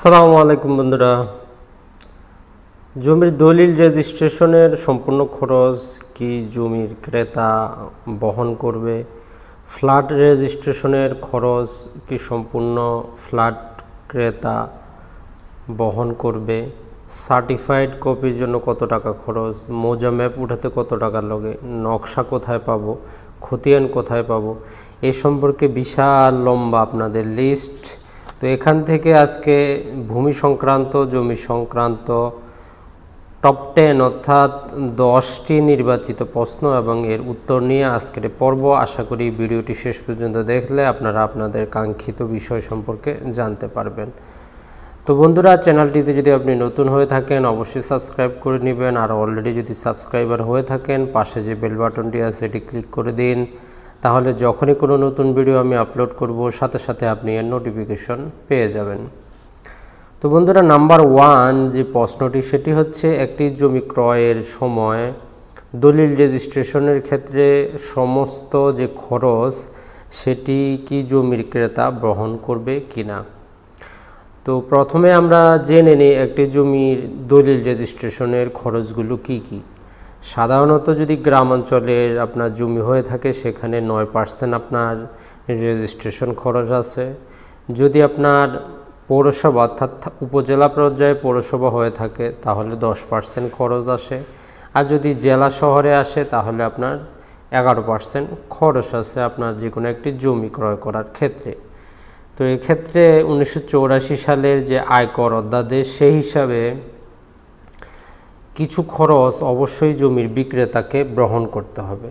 সালামু আলাইকুম বন্ধুরা। জমির দলিল রেজিস্ট্রেশনের সম্পূর্ণ খরচ কি জমির ক্রেতা বহন করবে? ফ্ল্যাট রেজিস্ট্রেশনের খরচ কি সম্পূর্ণ ফ্ল্যাট ক্রেতা বহন করবে? সার্টিফাইড কপির জন্য কত টাকা খরচ? মোজা ম্যাপ উঠাতে কত টাকা লাগে? নকশা কোথায় পাবো? খতিয়ান কোথায় পাবো? এ সম্পর্কে বিশাল লম্বা আপনাদের লিস্ট তো এখান থেকে আজকে ভূমি সংক্রান্ত, জমি সংক্রান্ত টপ টেন অর্থাৎ দশটি নির্বাচিত প্রশ্ন এবং এর উত্তর নিয়ে আজকের পর্ব। আশা করি ভিডিওটি শেষ পর্যন্ত দেখলে আপনারা আপনাদের কাঙ্ক্ষিত বিষয় সম্পর্কে জানতে পারবেন। তো বন্ধুরা, চ্যানেলটিতে যদি আপনি নতুন হয়ে থাকেন, অবশ্যই সাবস্ক্রাইব করে নেবেন। আর অলরেডি যদি সাবস্ক্রাইবার হয়ে থাকেন, পাশে যে বেল বাটনটি আছে, এটি ক্লিক করে দিন। তাহলে যখনই কোনো নতুন ভিডিও আমি আপলোড করব, সাথে সাথে আপনি এর নোটিফিকেশন পেয়ে যাবেন। তো বন্ধুরা নাম্বার ওয়ান যে প্রশ্নটি, সেটি হচ্ছে একটি জমি ক্রয়ের সময়, দলিল রেজিস্ট্রেশনের ক্ষেত্রে সমস্ত যে খরচ, সেটি কি জমির ক্রেতা বহন করবে কিনা? তো প্রথমে আমরা জেনে নিই একটি জমির দলিল রেজিস্ট্রেশনের খরচগুলো কি কি। সাধারণত যদি গ্রাম অঞ্চলের আপনার জমি হয়ে থাকে, সেখানে নয় পার্সেন্ট আপনার রেজিস্ট্রেশন খরচ আছে। যদি আপনার পৌরসভা অর্থাৎ উপজেলা পর্যায়ে পৌরসভা হয়ে থাকে, তাহলে দশ পার্সেন্ট খরচ আসে। আর যদি জেলা শহরে আসে, তাহলে আপনার এগারো পার্সেন্ট খরচ আছে আপনার যে কোনো একটি জমি ক্রয় করার ক্ষেত্রে। তো এক্ষেত্রে উনিশশো সালের যে আয়কর অধ্যাদেশ, সেই হিসাবে কিছু খরচ অবশ্যই জমির বিক্রেতাকে গ্রহণ করতে হবে।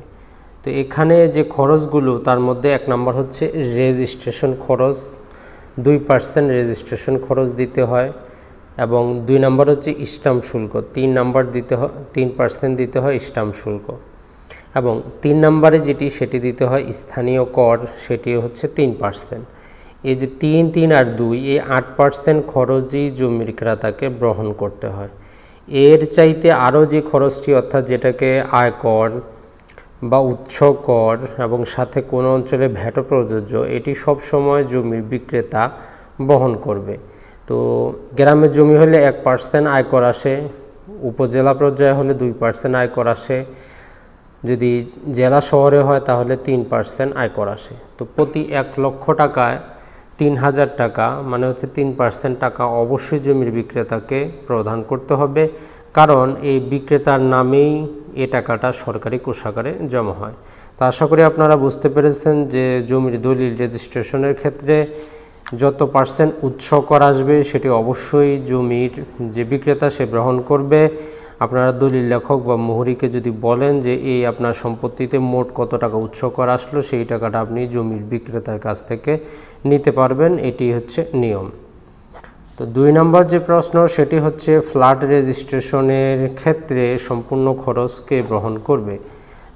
তো এখানে যে খরচগুলো, তার মধ্যে এক নম্বর হচ্ছে রেজিস্ট্রেশন খরচ, দুই পার্সেন্ট রেজিস্ট্রেশন খরচ দিতে হয় এবং দুই নম্বর হচ্ছে স্টাম্প শুল্ক, তিন নাম্বার দিতে হয়, তিন পার্সেন্ট দিতে হয় স্টাম্প শুল্ক এবং তিন নম্বরে যেটি, সেটি দিতে হয় স্থানীয় কর, সেটি হচ্ছে তিন পার্সেন্ট এই যে তিন তিন আর দুই, এই আট পার্সেন্ট খরচই জমির ক্রেতাকে গ্রহণ করতে হয়। এর চাইতে আরও যে খরচটি, অর্থাৎ যেটাকে আয়কর বা উৎস কর এবং সাথে কোনো অঞ্চলে ভ্যাটও প্রযোজ্য, এটি সব সময় জমির বিক্রেতা বহন করবে। তো গ্রামের জমি হলে এক পার্সেন্ট আয়কর আসে, উপজেলা পর্যায়ে হলে দুই পার্সেন্ট আয়কর আসে, যদি জেলা শহরে হয় তাহলে তিন পার্সেন্ট আয়কর আসে। তো প্রতি এক লক্ষ টাকায় তিন হাজার টাকা মানে হচ্ছে তিন পার্সেন্ট টাকা অবশ্যই জমির বিক্রেতাকে প্রদান করতে হবে। কারণ এই বিক্রেতার নামেই এ টাকাটা সরকারি কোষাগারে জমা হয়। তো আশা করি আপনারা বুঝতে পেরেছেন যে জমির দলিল রেজিস্ট্রেশনের ক্ষেত্রে যত পার্সেন্ট উৎস কর আসবে, সেটি অবশ্যই জমির যে বিক্রেতা সে গ্রহণ করবে। আপনারা দলিল লেখক বা মোহরিকে যদি বলেন যে এই আপনার সম্পত্তিতে মোট কত টাকা উৎস কর আসলো, সেই টাকাটা আপনি জমির বিক্রেতার কাছ থেকে নিতে পারবেন। এটি হচ্ছে নিয়ম। তো দুই নম্বর যে প্রশ্ন, সেটি হচ্ছে ফ্ল্যাট রেজিস্ট্রেশনের ক্ষেত্রে সম্পূর্ণ খরচকে গ্রহণ করবে?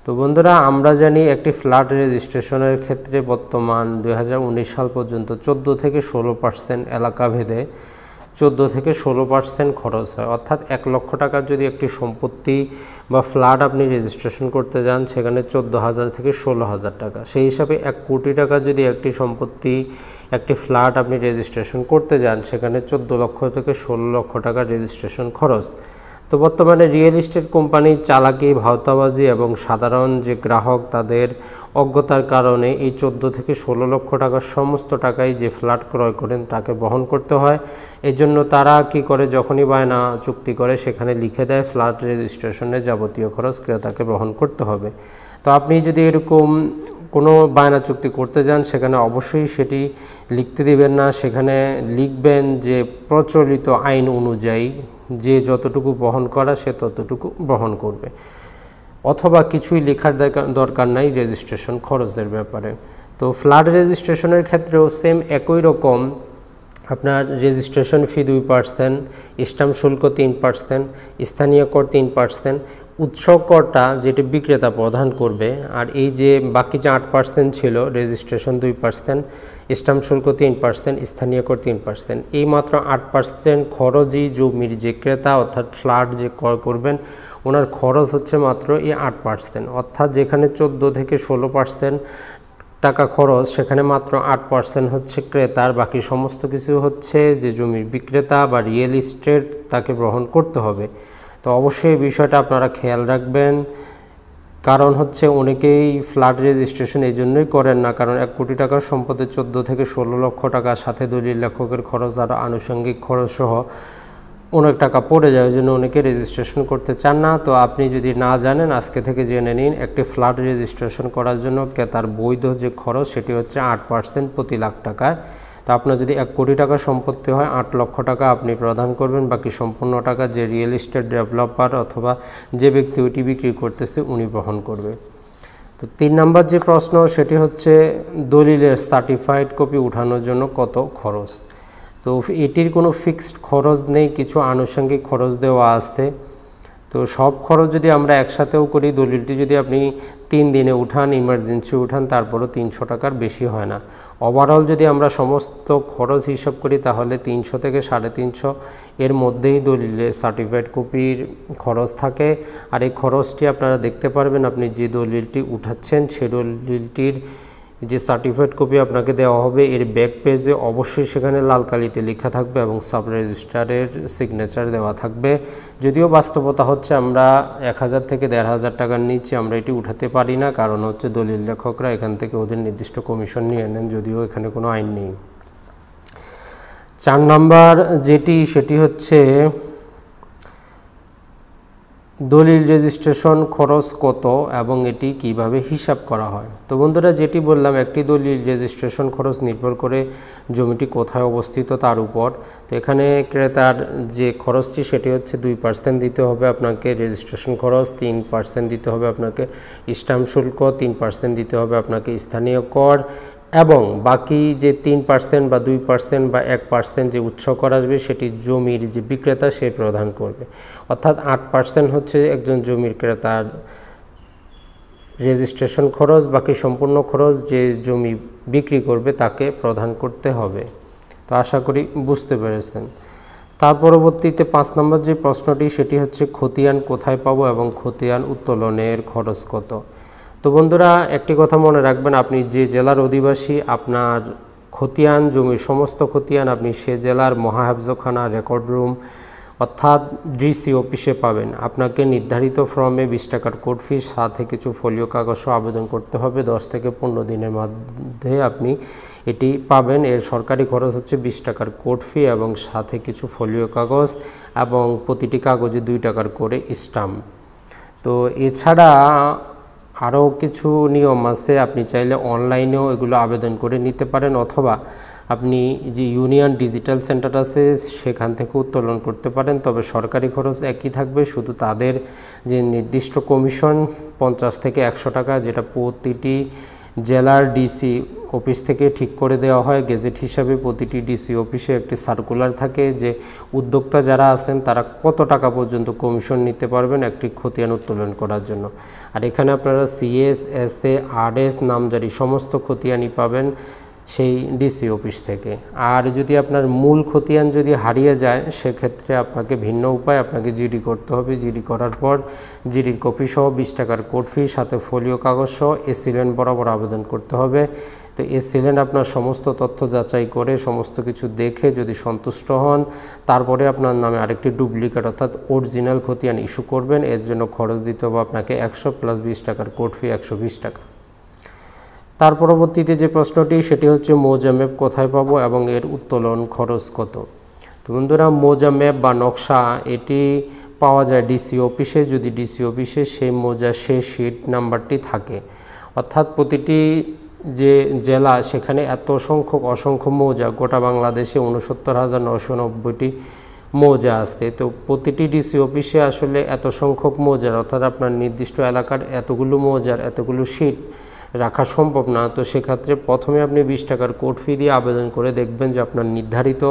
তো বন্ধুরা, আমরা জানি একটি ফ্ল্যাট রেজিস্ট্রেশনের ক্ষেত্রে বর্তমান দু হাজার উনিশ সাল পর্যন্ত 14 থেকে ষোলো পার্সেন্ট এলাকা ভেদে চোদ্দ থেকে ষোলো পার্সেন্ট খরচ হয়। অর্থাৎ এক লক্ষ টাকার যদি একটি সম্পত্তি বা ফ্ল্যাট আপনি রেজিস্ট্রেশন করতে যান, সেখানে চোদ্দ হাজার থেকে ষোলো হাজার টাকা। সেই হিসাবে এক কোটি টাকা যদি একটি সম্পত্তি, একটি ফ্ল্যাট আপনি রেজিস্ট্রেশন করতে যান, সেখানে চোদ্দ লক্ষ থেকে ষোলো লক্ষ টাকা রেজিস্ট্রেশন খরচ। তো বর্তমানে রিয়েল এস্টেট কোম্পানির চালাকি, ভাওতাবাজি এবং সাধারণ যে গ্রাহক তাদের অজ্ঞতার কারণে এই চোদ্দ থেকে ষোলো লক্ষ টাকার সমস্ত টাকাই যে ফ্ল্যাট ক্রয় করেন তাকে বহন করতে হয়। এই জন্য তারা কি করে? যখনই বায়না চুক্তি করে, সেখানে লিখে দেয় ফ্ল্যাট রেজিস্ট্রেশনের যাবতীয় খরচ ক্রেতাকে বহন করতে হবে। তো আপনি যদি এরকম কোনো বায়না চুক্তি করতে যান, সেখানে অবশ্যই সেটি লিখতে দেবেন না। সেখানে লিখবেন যে প্রচলিত আইন অনুযায়ী যে যতটুকু বহন করা, সে ততটুকু বহন করবে। অথবা কিছুই লেখার দরকার নাই রেজিস্ট্রেশন খরচের ব্যাপারে। তো ফ্ল্যাট রেজিস্ট্রেশনের ক্ষেত্রেও সেম একই রকম আপনার রেজিস্ট্রেশন ফি দুই পার্সেন্ট স্টাম্প শুল্ক তিন পার্সেন্ট স্থানীয় কর তিন পার্সেন্ট উৎস করটা যেটি বিক্রেতা প্রদান করবে, আর এই যে বাকি যে আট পার্সেন্ট ছিল রেজিস্ট্রেশন দুই পার্সেন্ট স্টাম্প শুল্ক তিন পার্সেন্ট স্থানীয় কর তিন পার্সেন্ট এই মাত্র আট পার্সেন্ট খরচই জমির যে ক্রেতা অর্থাৎ ফ্ল্যাট যে ক্রয় করবেন, ওনার খরচ হচ্ছে মাত্র এই আট পার্সেন্ট অর্থাৎ যেখানে চোদ্দ থেকে ষোলো পার্সেন্ট টাকা খরচ, সেখানে মাত্র আট পার্সেন্ট হচ্ছে ক্রেতার বাকি সমস্ত কিছু হচ্ছে যে জমির বিক্রেতা বা রিয়েল ইস্টেট তাকে গ্রহণ করতে হবে। তো অবশ্যই এই বিষয়টা আপনারা খেয়াল রাখবেন। কারণ হচ্ছে অনেকেই ফ্ল্যাট রেজিস্ট্রেশন এই জন্যই করেন না, কারণ এক কোটি টাকার সম্পদের চোদ্দ থেকে ষোলো লক্ষ টাকার সাথে দলিল লেখকের খরচ আর আনুষঙ্গিক খরচ সহ অনেক টাকা পড়ে যায়, ওই জন্য অনেকে রেজিস্ট্রেশন করতে চান না। তো আপনি যদি না জানেন, আজকে থেকে জেনে নিন, একটি ফ্ল্যাট রেজিস্ট্রেশন করার জন্য তার বৈধ যে খরচ, সেটি হচ্ছে আট পার্সেন্ট প্রতি লাখ টাকায়। তো আপনার যদি এক কোটি টাকা সম্পত্তি হয়, আট লক্ষ টাকা আপনি প্রদান করবেন, বাকি সম্পূর্ণ টাকা যে রিয়েল এস্টেট ডেভেলপার অথবা যে ব্যক্তি ওইটি বিক্রি করতেছে, উনি বহন করবে। তো তিন নম্বর যে প্রশ্ন, সেটি হচ্ছে দলিলের সার্টিফাইড কপি উঠানোর জন্য কত খরচ? তো এটির কোনো ফিক্সড খরচ নেই, কিছু আনুষঙ্গিক খরচ দেওয়া আসতে তো সব খরচ যদি আমরা একসাথেও করি, দলিলটি যদি আপনি তিন দিনে উঠান ইমার্জেন্সি উঠান, তারপরও তিনশো টাকার বেশি হয় না। ওভারঅল যদি আমরা সমস্ত খরচ হিসাব করি, তাহলে তিনশো থেকে সাড়ে তিনশো এর মধ্যেই দলিলের সার্টিফাইড কপির খরচ থাকে। আর এই খরচটি আপনারা দেখতে পারবেন, আপনি যে দলিলটি উঠাচ্ছেন, সে দলিলটির যে সার্টিফাইড কপি আপনাকে দেওয়া হবে, এর ব্যাক পেজে অবশ্যই সেখানে লাল কালিতে লেখা থাকবে এবং সাব রেজিস্টারের সিগনেচার দেওয়া থাকবে। যদিও বাস্তবতা হচ্ছে আমরা এক হাজার থেকে দেড় হাজার টাকার নিচে আমরা এটি উঠাতে পারি না, কারণ হচ্ছে দলিল লেখকরা এখান থেকে ওদের নির্দিষ্ট কমিশন নিয়ে নেন, যদিও এখানে কোনো আইন নেই। চার নাম্বার যেটি, সেটি হচ্ছে দলিল রেজিস্ট্রেশন খরচ কত এবং এটি কীভাবে হিসাব করা হয়? তো বন্ধুরা, যেটি বললাম, একটি দলিল রেজিস্ট্রেশন খরচ নির্ভর করে জমিটি কোথায় অবস্থিত তার উপর। তো এখানে ক্রেতার যে খরচটি, সেটি হচ্ছে দুই পার্সেন্ট দিতে হবে আপনাকে রেজিস্ট্রেশন খরচ, তিন পার্সেন্ট দিতে হবে আপনাকে স্ট্যাম্প শুল্ক, তিন পার্সেন্ট দিতে হবে আপনাকে স্থানীয় কর এবং বাকি যে তিন পার্সেন্ট বা দুই পার্সেন্ট বা এক পার্সেন্ট যে উৎস করা আসবে, সেটি জমির যে বিক্রেতা, সে প্রদান করবে। অর্থাৎ আট পার্সেন্ট হচ্ছে একজন জমির ক্রেতার রেজিস্ট্রেশন খরচ, বাকি সম্পূর্ণ খরচ যে জমি বিক্রি করবে, তাকে প্রদান করতে হবে। তো আশা করি বুঝতে পেরেছেন। তার পরবর্তীতে পাঁচ নম্বর যে প্রশ্নটি, সেটি হচ্ছে, খতিয়ান কোথায় পাবো এবং খতিয়ান উত্তোলনের খরচ কত? তো বন্ধুরা, একটি কথা মনে রাখবেন, আপনি যে জেলার অধিবাসী, আপনার খতিয়ান, জমির সমস্ত খতিয়ান আপনি সে জেলার মহাহাফজখানা রেকর্ড রুম অর্থাৎ ডিসি অফিসে পাবেন। আপনাকে নির্ধারিত ফর্মে বিশ টাকার কোড ফিস, সাথে কিছু ফলিও কাগজও আবেদন করতে হবে। দশ থেকে পনেরো দিনের মধ্যে আপনি এটি পাবেন। এর সরকারি খরচ হচ্ছে বিশ টাকার কোড ফি এবং সাথে কিছু ফলিও কাগজ এবং প্রতিটি কাগজে দুই টাকার করে স্টাম্প। তো এছাড়া আরও কিছু নিয়ম আছে, আপনি চাইলে অনলাইনেও এগুলো আবেদন করে নিতে পারেন অথবা আপনি যে ইউনিয়ন ডিজিটাল সেন্টার আছে সেখান থেকে উত্তোলন করতে পারেন। তবে সরকারি খরচ একই থাকবে, শুধু তাদের যে নির্দিষ্ট কমিশন, পঞ্চাশ থেকে একশো টাকা, যেটা প্রতিটি জেলার ডিসি অফিস থেকে ঠিক করে দেওয়া হয়। গেজেট হিসাবে প্রতিটি ডিসি অফিসে একটি সার্কুলার থাকে যে উদ্যোক্তা যারা আছেন তারা কত টাকা পর্যন্ত কমিশন নিতে পারবেন একটি খতিয়ান উত্তোলন করার জন্য। আর এখানে আপনারা C S S A R S নামজারি সমস্ত খতিয়ানই পাবেন। সেই ডিসি অফিস থেকে। আর যদি আপনার মূল খতিয়ান যদি হারিয়ে যায়, সেক্ষেত্রে আপনাকে ভিন্ন উপায়, আপনাকে জিডি করতে হবে। জিডি করার পর জিডির কপি সহ বিশ টাকার কোড ফি সাথে ফোলিও কাগজ সহ এসিলেন বরাবর আবেদন করতে হবে। তো এসিলেন আপনার সমস্ত তথ্য যাচাই করে, সমস্ত কিছু দেখে যদি সন্তুষ্ট হন, তারপরে আপনার নামে আরেকটি ডুপ্লিকেট অর্থাৎ অরিজিনাল খতিয়ান ইস্যু করবেন। এর জন্য খরচ দিতে হবে আপনাকে একশো প্লাস বিশ টাকার কোড ফি একশো বিশ টাকা। তার পরবর্তীতে যে প্রশ্নটি, সেটি হচ্ছে মোজা ম্যাপ কোথায় পাবো এবং এর উত্তোলন খরচ কত? তো বন্ধুরা মোজা ম্যাপ বা নকশা, এটি পাওয়া যায় ডিসি অফিসে। যদি ডিসি অফিসে, সেই মোজা সে শিট নাম্বারটি থাকে। অর্থাৎ প্রতিটি যে জেলা, সেখানে এত সংখ্যক, অসংখ্য মৌজা, গোটা বাংলাদেশে উনসত্তর হাজার নশো নব্বইটি মৌজা আছে তো প্রতিটি ডিসি অফিসে আসলে এত সংখ্যক মৌজার, অর্থাৎ আপনার নির্দিষ্ট এলাকার এতগুলো মৌজার, এতগুলো সিট রাখা সম্ভব না। তো সেক্ষেত্রে প্রথমে আপনি বিশ টাকার কোড ফি দিয়ে আবেদন করে দেখবেন যে আপনার নির্ধারিত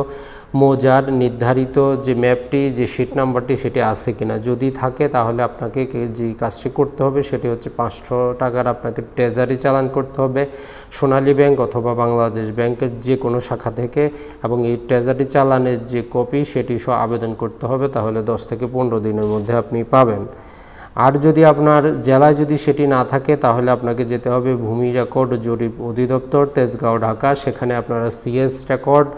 মোজার নির্ধারিত যে ম্যাপটি যে সিট নাম্বারটি সেটি আছে কিনা। যদি থাকে তাহলে আপনাকে যে কাজটি করতে হবে সেটি হচ্ছে পাঁচশো টাকার আপনাকে ট্রেজারি চালান করতে হবে। সোনালী ব্যাংক অথবা বাংলাদেশ ব্যাংকের যে কোনো শাখা থেকে এবং এই ট্রেজারি চালানের যে কপি সেটি সহ আবেদন করতে হবে। তাহলে দশ থেকে পনেরো দিনের মধ্যে আপনি পাবেন। আর যদি আপনার জেলায় যদি সেটি না থাকে, তাহলে আপনাকে যেতে হবে ভূমি রেকর্ড জরিপ অধিদপ্তর, তেজগাঁও, ঢাকা। সেখানে আপনারা সিএস রেকর্ড,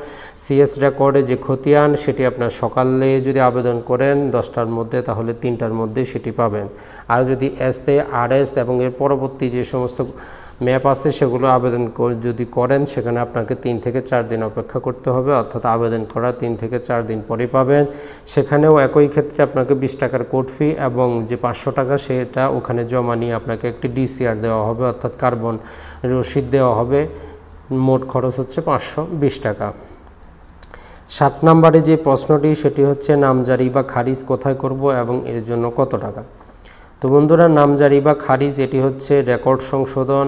সিএস রেকর্ডে যে খতিয়ান, সেটি আপনার সকালে যদি আবেদন করেন দশটার মধ্যে, তাহলে তিনটার মধ্যে সেটি পাবেন। আর যদি এস এ, আর এস এবং এর পরবর্তী যে সমস্ত ম্যাপ আছে, সেগুলো আবেদন যদি করেন, সেখানে আপনাকে তিন থেকে চার দিন অপেক্ষা করতে হবে, অর্থাৎ আবেদন করা তিন থেকে চার দিন পরে পাবেন। সেখানেও একই ক্ষেত্রে আপনাকে বিশ টাকার কোর্ট ফি এবং যে পাঁচশো টাকা, সেটা ওখানে জমা নিয়ে আপনাকে একটি ডিসিআর দেওয়া হবে, অর্থাৎ কার্বন রসিদ দেওয়া হবে। মোট খরচ হচ্ছে পাঁচশো বিশ টাকা। সাত নম্বরে যে প্রশ্নটি, সেটি হচ্ছে, নামজারি বা খারিজ কোথায় করব এবং এর জন্য কত টাকা? তো বন্ধুরা, নামজারি বা খারিজ এটি হচ্ছে রেকর্ড সংশোধন,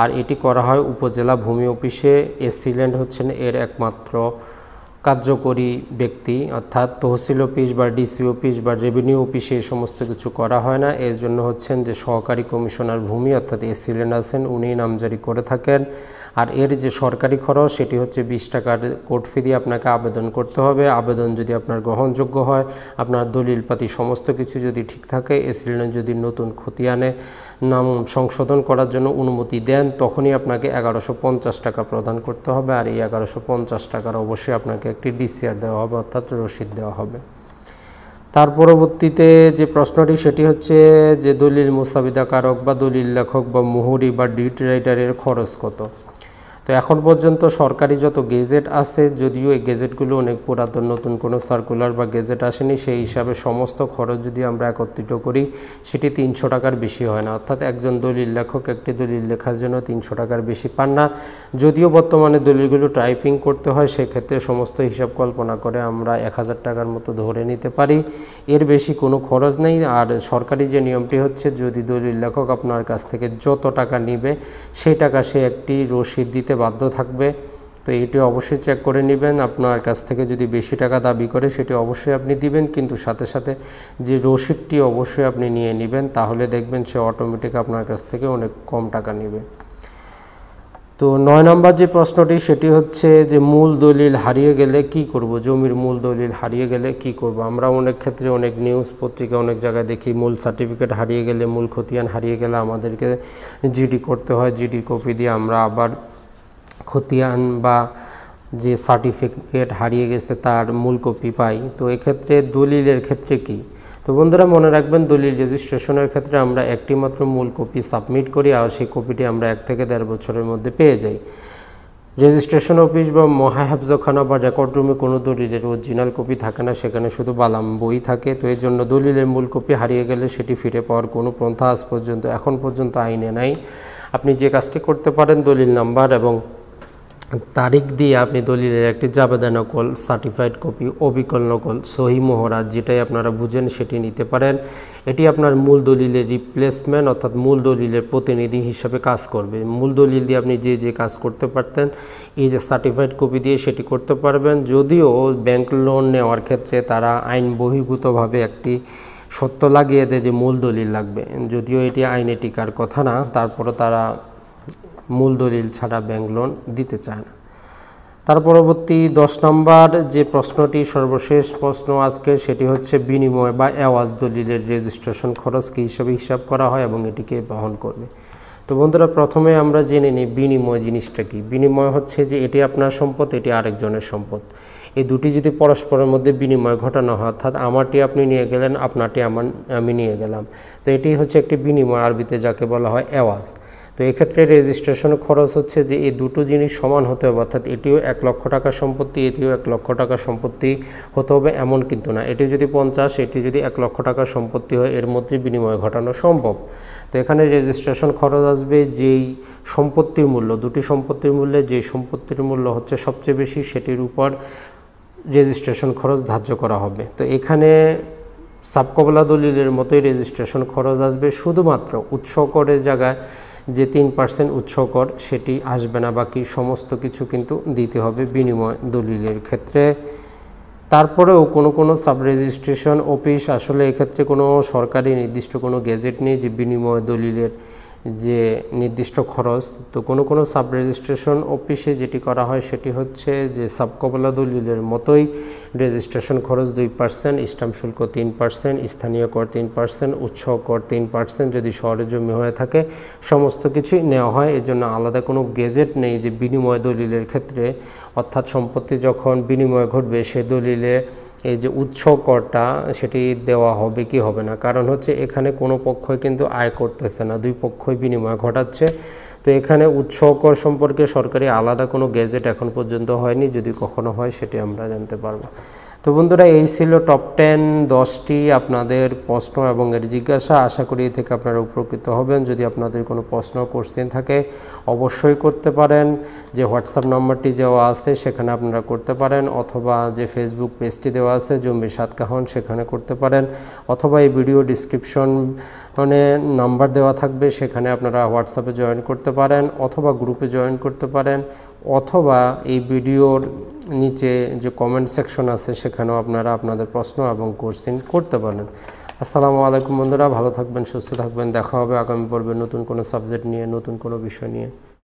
আর এটি করা হয় উপজেলা ভূমি অফিসে। এসিল্যান্ড হচ্ছেন এর একমাত্র কার্যকরী ব্যক্তি, অর্থাৎ তহসিল অফিস বা ডিসি অফিস বা রেভিনিউ অফিসে এই সমস্ত কিছু করা হয় না। এর জন্য হচ্ছেন যে সহকারী কমিশনার ভূমি, অর্থাৎ এসিল্যান্ড আছেন উনি নামজারি করে থাকেন। আর এর যে সরকারি খরচ, সেটি হচ্ছে বিশ টাকার কোর্ট ফি দিয়ে আপনাকে আবেদন করতে হবে। আবেদন যদি আপনার গ্রহণযোগ্য হয়, আপনার দলিলপাতি সমস্ত কিছু যদি ঠিক থাকে এসিলেন যদি নতুন খতিয়ানে নাম সংশোধন করার জন্য অনুমতি দেন, তখনই আপনাকে এগারোশো পঞ্চাশ টাকা প্রদান করতে হবে। আর এই এগারোশো পঞ্চাশ টাকার অবশ্যই আপনাকে একটি ডিসিআর দেওয়া হবে, অর্থাৎ রসিদ দেওয়া হবে। তার পরবর্তীতে যে প্রশ্নটি, সেটি হচ্ছে যে দলিল মুসাবিদাকারক বা দলিল লেখক বা মুহুরি বা ডিট রাইটারের খরচ কত? তো এখন পর্যন্ত সরকারি যত গেজেট আছে, যদিও এই গেজেটগুলো অনেক পুরাতন, নতুন কোনো সার্কুলার বা গেজেট আসেনি, সেই হিসাবে সমস্ত খরচ যদি আমরা একত্রিত করি, সেটি তিনশো টাকার বেশি হয় না। অর্থাৎ একজন দলিল লেখক একটি দলিল লেখার জন্য তিনশো টাকার বেশি পান না। যদিও বর্তমানে দলিলগুলো টাইপিং করতে হয়, সেক্ষেত্রে সমস্ত হিসাব কল্পনা করে আমরা এক হাজার টাকার মতো ধরে নিতে পারি। এর বেশি কোনো খরচ নেই। আর সরকারি যে নিয়মটি হচ্ছে, যদি দলিল লেখক আপনার কাছ থেকে যত টাকা নিবে, সেই টাকা সে একটি রসিদ দিতে বাধ্য থাকবে, তো এটি অবশ্যই চেক করে নেবেন। আপনার কাছ থেকে যদি বেশি টাকা দাবি করে, সেটি অবশ্যই আপনি দিবেন, কিন্তু সাথে সাথে যে রসিদটি অবশ্যই আপনি নিয়ে নেবেন, তাহলে দেখবেন সে অটোমেটিক আপনার কাছ থেকে অনেক কম টাকা নেবে। তো নয় নম্বর যে প্রশ্নটি, সেটি হচ্ছে যে মূল দলিল হারিয়ে গেলে কি করব? জমির মূল দলিল হারিয়ে গেলে কি করব? আমরা অনেক ক্ষেত্রে অনেক নিউজ পত্রিকা অনেক জায়গায় দেখি, মূল সার্টিফিকেট হারিয়ে গেলে, মূল খতিয়ান হারিয়ে গেলে আমাদেরকে জিডি করতে হয় জিডি কপি দিয়ে আমরা আবার খতিয়ান বা যে সার্টিফিকেট হারিয়ে গেছে তার মূল কপি পাই। তো এক্ষেত্রে দলিলের ক্ষেত্রে কি? তো বন্ধুরা, মনে রাখবেন দলিল রেজিস্ট্রেশনের ক্ষেত্রে আমরা একটি মাত্র মূল কপি সাবমিট করি আর সেই কপিটি আমরা এক থেকে দেড় বছরের মধ্যে পেয়ে যাই। রেজিস্ট্রেশন অফিস বা মহাহাফজখানা বা রেকর্ড রুমে কোনো দলিলের অরিজিনাল কপি থাকে না, সেখানে শুধু বালাম বই থাকে। তো এই জন্য দলিলের মূল কপি হারিয়ে গেলে সেটি ফিরে পাওয়ার কোনো পন্থা আজ পর্যন্ত, এখন পর্যন্ত আইনে নাই। আপনি যে কাজটি করতে পারেন দলিল নাম্বার এবং তারিখ দিয়ে আপনি দলিলের একটি জাবেদা নকল সার্টিফাইড কপি অবিকল নকল, সহি মোহরা যেটাই আপনারা বুঝেন সেটি নিতে পারেন। এটি আপনার মূল দলিলের রিপ্লেসমেন্ট অর্থাৎ মূল দলিলের প্রতিনিধি হিসাবে কাজ করবে। মূল দলিল দিয়ে আপনি যে যে কাজ করতে পারতেন, এই যে সার্টিফাইড কপি দিয়ে সেটি করতে পারবেন। যদিও ব্যাংক লোন নেওয়ার ক্ষেত্রে তারা আইন বহির্ভূতভাবে একটি সত্য লাগিয়ে দেয় যে মূল দলিল লাগবে। যদিও এটি আইনে টিকার কথা না তারপরে তারা মূল দলিল ছাড়া ব্যাংক লোন দিতে চায় না। তার পরবর্তী দশ নম্বর যে প্রশ্নটি সর্বশেষ প্রশ্ন আজকে সেটি হচ্ছে বিনিময় বা অ্যাওয়াজ দলিলের রেজিস্ট্রেশন খরচ কী হিসাবে হিসাব করা হয় এবং এটিকে বহন করবে? তো বন্ধুরা, প্রথমে আমরা জেনে নিই বিনিময় জিনিসটা কি। বিনিময় হচ্ছে যে এটি আপনার সম্পদ, এটি আরেকজনের সম্পদ। এই দুটি যদি পরস্পরের মধ্যে বিনিময় ঘটানো হয়, অর্থাৎ আমারটি আপনি নিয়ে গেলেন, আপনারটি আমার, আমি নিয়ে গেলাম। তো এটি হচ্ছে একটি বিনিময় আরবিতে যাকে বলা হয় অ্যাওয়াজ তো এক্ষেত্রে রেজিস্ট্রেশন খরচ হচ্ছে যে এই দুটো জিনিস সমান হতে হবে, অর্থাৎ এটিও এক লক্ষ টাকা সম্পত্তি, এটিও এক লক্ষ টাকা সম্পত্তি হতে হবে, এমন কিন্তু না। এটি যদি পঞ্চাশ, এটি যদি এক লক্ষ টাকা সম্পত্তি হয়, এর মধ্যে বিনিময় ঘটানো সম্ভব। তো এখানে রেজিস্ট্রেশন খরচ আসবে যেই সম্পত্তির মূল্য, দুটি সম্পত্তির মূল্যে যে সম্পত্তির মূল্য হচ্ছে সবচেয়ে বেশি, সেটির উপর রেজিস্ট্রেশন খরচ ধার্য করা হবে। তো এখানে সাবকবলা দলিলের মতোই রেজিস্ট্রেশন খরচ আসবে, শুধুমাত্র উৎসকরের জায়গায় যে তিন পার্সেন্ট উৎস কর সেটি আসবে না, বাকি সমস্ত কিছু কিন্তু দিতে হবে বিনিময় দলিলের ক্ষেত্রে। তারপরেও কোনো কোনো সাব রেজিস্ট্রেশন অফিস আসলে এক্ষেত্রে কোনো সরকারি নির্দিষ্ট কোনো গেজেট নেই যে বিনিময় দলিলের যে নির্দিষ্ট খরচ, তো কোনো কোনো সাব রেজিস্ট্রেশন অফিসে যেটি করা হয় সেটি হচ্ছে যে সাবকবলা দলিলের মতোই রেজিস্ট্রেশন খরচ দুই পার্সেন্ট স্টাম্প শুল্ক তিন পার্সেন্ট স্থানীয় কর তিন পার্সেন্ট উৎসব কর তিন পার্সেন্ট যদি শহরে জমি হয়ে থাকে, সমস্ত কিছুই নেওয়া হয়। এর জন্য আলাদা কোনো গেজেট নেই যে বিনিময় দলিলের ক্ষেত্রে। অর্থাৎ সম্পত্তি যখন বিনিময় ঘটবে, সে দলিলে এই যে উৎস করটা সেটি দেওয়া হবে কি হবে না? কারণ হচ্ছে এখানে কোনো পক্ষই কিন্তু আয় করতেছে না, দুই পক্ষই বিনিময় ঘটাচ্ছে। তো এখানে উৎস কর সম্পর্কে সরকারি আলাদা কোনো গেজেট এখন পর্যন্ত হয়নি, যদি কখনো হয় সেটি আমরা জানতে পারব। তো বন্ধুরা, এই ছিল টপ টেন দশটি আপনাদের প্রশ্ন এবং এর জিজ্ঞাসা। আশা করি এ থেকে আপনারা উপকৃত হবেন। যদি আপনাদের কোনো প্রশ্ন কোশ্চেন থাকে, অবশ্যই করতে পারেন। যে হোয়াটসঅ্যাপ নাম্বারটি দেওয়া আছে, সেখানে আপনারা করতে পারেন। অথবা যে ফেসবুক পেজটি দেওয়া আছে জম্বি সাতকাহন, সেখানে করতে পারেন। অথবা এই ভিডিও ডিসক্রিপশন মানে নাম্বার দেওয়া থাকবে, সেখানে আপনারা হোয়াটসঅ্যাপে জয়েন করতে পারেন। অথবা গ্রুপে জয়েন করতে পারেন। অথবা এই ভিডিওর নিচে যে কমেন্ট সেকশন আছে, সেখানেও আপনারা আপনাদের প্রশ্ন এবং কোশ্চিন করতে পারেন। আসসালামু আলাইকুম বন্ধুরা, ভালো থাকবেন, সুস্থ থাকবেন, দেখা হবে আগামী পর্বে নতুন কোনো সাবজেক্ট নিয়ে, নতুন কোনো বিষয় নিয়ে।